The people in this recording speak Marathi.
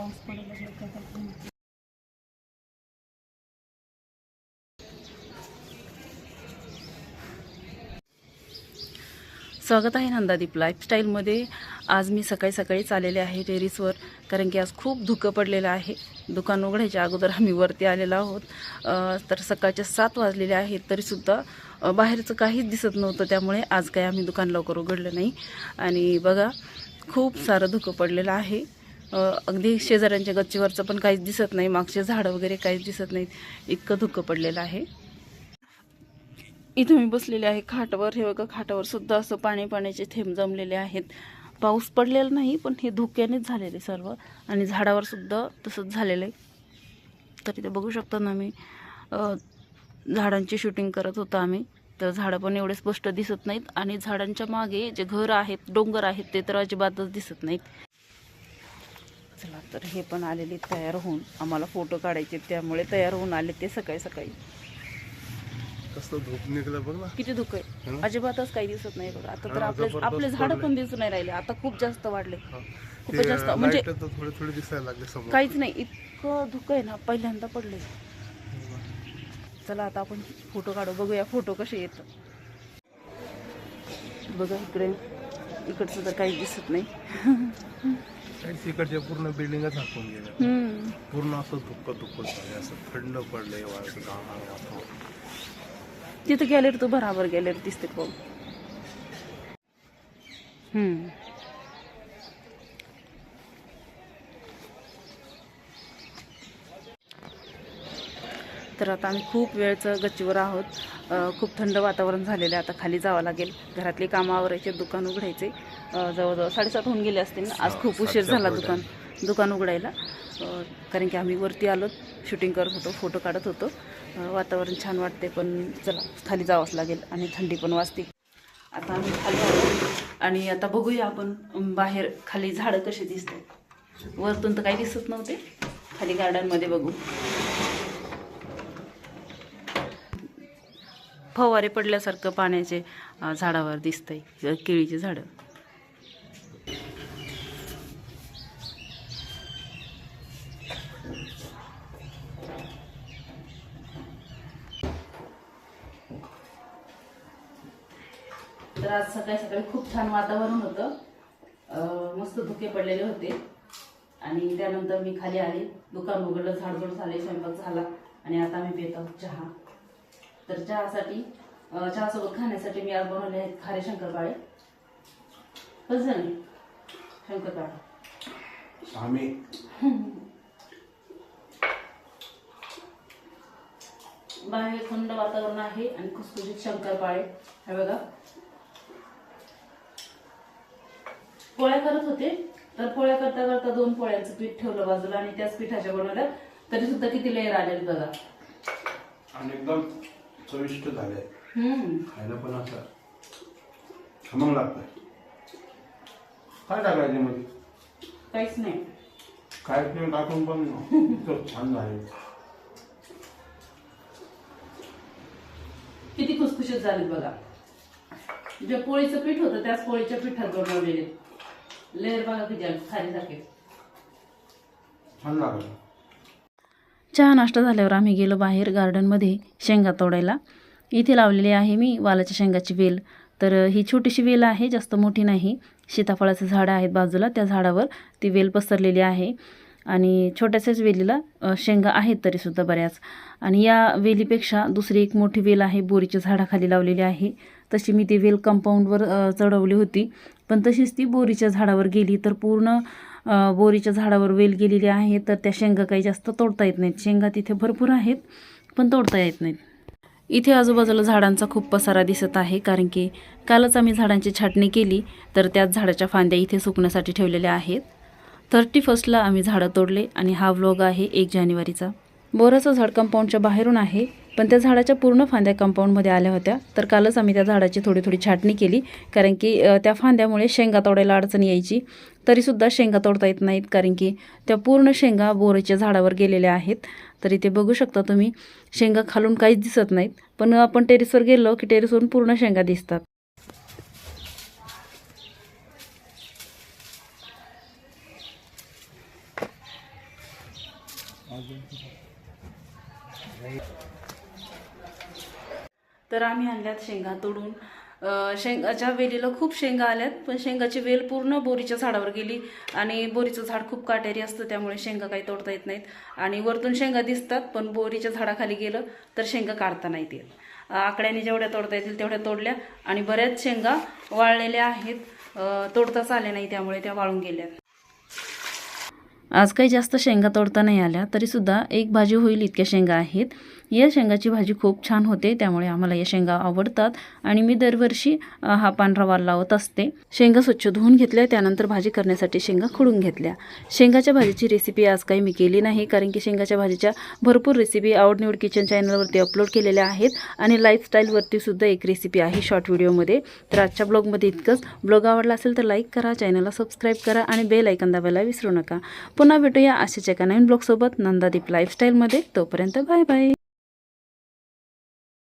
पाऊस पडायला लागला स्वागत आहे नंदादीप लाईफस्टाईलमध्ये आज मी सकाळी सकाळीच आलेले आहे टेरिसवर कारण की आज खूप धुकं पडलेलं आहे. दुकान उघडायच्या अगोदर आम्ही वरती आलेलो आहोत. तर सकाळच्या सात वाजलेले आहेत तरीसुद्धा बाहेरचं काहीच दिसत नव्हतं त्यामुळे आज काही आम्ही दुकान लवकर उघडलं नाही. आणि बघा खूप सारं धुकं पडलेलं आहे. अगदी शेजाऱ्यांच्या गच्चीवरचं पण काहीच दिसत नाही. मागचे झाडं वगैरे काहीच दिसत नाहीत. इतकं धुकं पडलेलं आहे. इथं मी बसलेले आहे खाटावर. हे बघा खाटावर सुद्धा असं पाणी पाण्याचे थेंब जमलेले आहेत. पाऊस पडलेला नाही पण हे धुक्यानेच झालेले सर्व. आणि झाडावर सुद्धा तसंच झालेलं आहे. तर इथे बघू शकता ना मी झाडांची शूटिंग करत होतो आम्ही. तर झाडं पण एवढे स्पष्ट दिसत नाहीत. आणि झाडांच्या मागे जे घर आहेत डोंगर आहेत ते तर अजिबातच दिसत नाहीत. चला तर हे पण आलेले तयार होऊन आम्हाला फोटो काढायचे त्यामुळे तयार होऊन आले ते सकाळी सकाळी. कसलं धूप निघलं बघ ना. किती धुकं आहे? अजिबातच काही दिसत नाही बघा. आता तर हा, आपले जबरदस्त आपले झाडं. पण दिसून नाही राहिले. आता खूप जास्त वाढले. खूपच जास्त म्हणजे light तर थोडे थोडे दिसायला लागले समोर. काहीच नाही. इतकं धुकं आहे ना पहिल्यांदा पडले. चला आता आपण फोटो काढू. बघूया फोटो कसे येत बघा इकडे. इकडचं तर काही दिसत नाही काहीच इकडच्या पूर्ण बिल्डिंग झाकून गेल्या. पूर्ण असं धुक्क धुक्क झाले असं थंड पडलंय. तिथं गॅलरी तो बराबर गॅलरी दिसते बघ हम्म तर आता आम्ही खूप वेळचं गच्चीवर आहोत खूप थंड वातावरण झालेलं आहे. आता खाली जावं लागेल. घरातली कामं आवरायचे दुकान उघडायचे. जवळजवळ साडेसात होऊन गेले असतील ना? आज खूप उशीर झाला. दुकान दुकान उघडायला. कारण की आम्ही वरती आलो शूटिंग करत होतो फोटो काढत होतो. वातावरण छान वाटते पण चला खाली जावंच लागेल आणि थंडी पण वाजते. आता आम्ही खाली आलो आणि आता बघूया आपण बाहेर खाली झाडं कशी दिसतात. वरतून तर काही दिसत नव्हते. खाली गार्डनमध्ये बघू. फवारे पडल्यासारखं पाण्याचे झाडावर दिसतंय केळीचे झाडं. तर आज सकाळी सकाळी खूप छान वातावरण होतं. मस्त धुके पडलेले होते. आणि त्यानंतर मी खाली आले. दुकान उघडलं झाडझूड झाले स्वयंपाक झाला. आणि आता मी पेत आहोत चहा. तर चहासाठी चहासोबत खाण्यासाठी मी आज बनवले आहेत खारे शंकरपाळे. कसं झाले शंकरपाळे. बाहेर थंड वातावरण आहे आणि खुसखुशीत शंकरपाळे. हे बघा. पोळ्या करत होते तर पोळ्या करता करता दोन पोळ्यांचं पीठ ठेवलं बाजूला आणि त्याच पिठाच्या बनवल्या. तरी सुद्धा किती लेअर आलेत बघा. आणि एकदम चविष्ट झाले हम्म खायला पण असं खमंग लागतंय काय टाकायचे मध्ये काहीच नाही काय ते टाकून पण इतकं छान झाले किती खुसखुशीत झालेत बघा जे पोळीचं पीठ होतं त्याच पोळीच्या पिठात बनवलेले लेअर बघा किती आले खारीसारखे छान लागलं चहा नाश्ता झाल्यावर आम्ही गेलो बाहेर गार्डनमध्ये शेंगा तोडायला. इथे लावलेली आहे मी वालाच्या शेंगाची वेल. तर ही छोटीशी वेल आहे जास्त मोठी नाही. सीताफळाचं झाडं आहेत बाजूला त्या झाडावर ती वेल पसरलेली आहे. आणि छोट्याशाच वेलीला शेंगा आहेत तरीसुद्धा बऱ्याच. आणि या वेलीपेक्षा दुसरी एक मोठी वेल आहे बोरीच्या झाडाखाली लावलेली आहे. तशी मी ती वेल कंपाऊंडवर चढवली होती. पण तशीच ती बोरीच्या झाडावर गेली तर पूर्ण बोरीच्या झाडावर वेल गेलेली आहे तर त्या शेंगा काही जास्त तोडता येत नाहीत. शेंगा तिथे भरपूर आहेत पण तोडता येत नाहीत. इथे आजूबाजूला झाडांचा खूप पसारा दिसत आहे कारण की कालच आम्ही झाडांची छाटणी केली तर त्याच झाडाच्या फांद्या इथे सुकण्यासाठी ठेवलेल्या आहेत. थर्टी फर्स्टला आम्ही झाडं तोडले आणि हा व्लॉग आहे एक जानेवारीचा. बोराचं झाड कंपाऊंडच्या बाहेरून आहे पण त्या झाडाच्या पूर्ण फांद्या कंपाऊंडमध्ये आल्या होत्या. तर कालच आम्ही त्या झाडाची थोडी थोडी छाटणी केली कारण की त्या फांद्यामुळे शेंगा तोडायला अडचण यायची. तरीसुद्धा शेंगा तोडता येत नाहीत कारण की त्या पूर्ण शेंगा बोराच्या झाडावर गेलेल्या आहेत. तर इथे बघू शकता तुम्ही शेंगा खालून काहीच दिसत नाहीत. पण आपण टेरेसवर गेलो की टेरेसवरून पूर्ण शेंगा दिसतात. तर आम्ही आणल्यात शेंगा तोडून. शेंगाच्या वेलीला खूप शेंगा आल्यात पण शेंगाची वेल पूर्ण बोरीच्या झाडावर गेली आणि बोरीचं झाड खूप काटेरी असतं त्यामुळे शेंगा काही तोडता येत नाहीत. आणि वरतून शेंगा दिसतात पण बोरीच्या झाडाखाली गेलं तर शेंगा काढता नाहीत येत. आकड्याने जेवढ्या तोडता येतील तेवढ्या तोडल्या आणि बऱ्याच शेंगा वाळलेल्या आहेत. तोडताच आल्या नाही त्यामुळे त्या वाळून गेल्यात. आज काही जास्त शेंगा तोडता नाही आल्या तरीसुद्धा एक भाजी होईल इतक्या शेंगा आहेत. या शेंगाची भाजी खूप छान होते त्यामुळे आम्हाला या शेंगा आवडतात आणि मी दरवर्षी हा पांढरा वाल लावत असते. शेंगा स्वच्छ धुवून घेतल्या त्यानंतर भाजी करण्यासाठी शेंगा खुडून घेतल्या. शेंगाच्या भाजीची रेसिपी आज काही मी केली नाही कारण की शेंगाच्या भाजीच्या भरपूर रेसिपी आवडनिवड किचन चॅनलवरती अपलोड केलेल्या आहेत आणि लाईफस्टाईलवरती सुद्धा एक रेसिपी आहे शॉर्ट व्हिडिओमध्ये तर आजच्या ब्लॉगमध्ये इतकंच. ब्लॉग आवडला असेल तर लाईक करा चॅनलला सबस्क्राईब करा आणि बेल ऐकन दाबायला विसरू नका. पुन्हा भेटूया अशाच एका नवीन ब्लॉगसोबत नंदादीप लाईफस्टाईलमध्ये तोपर्यंत बाय बाय.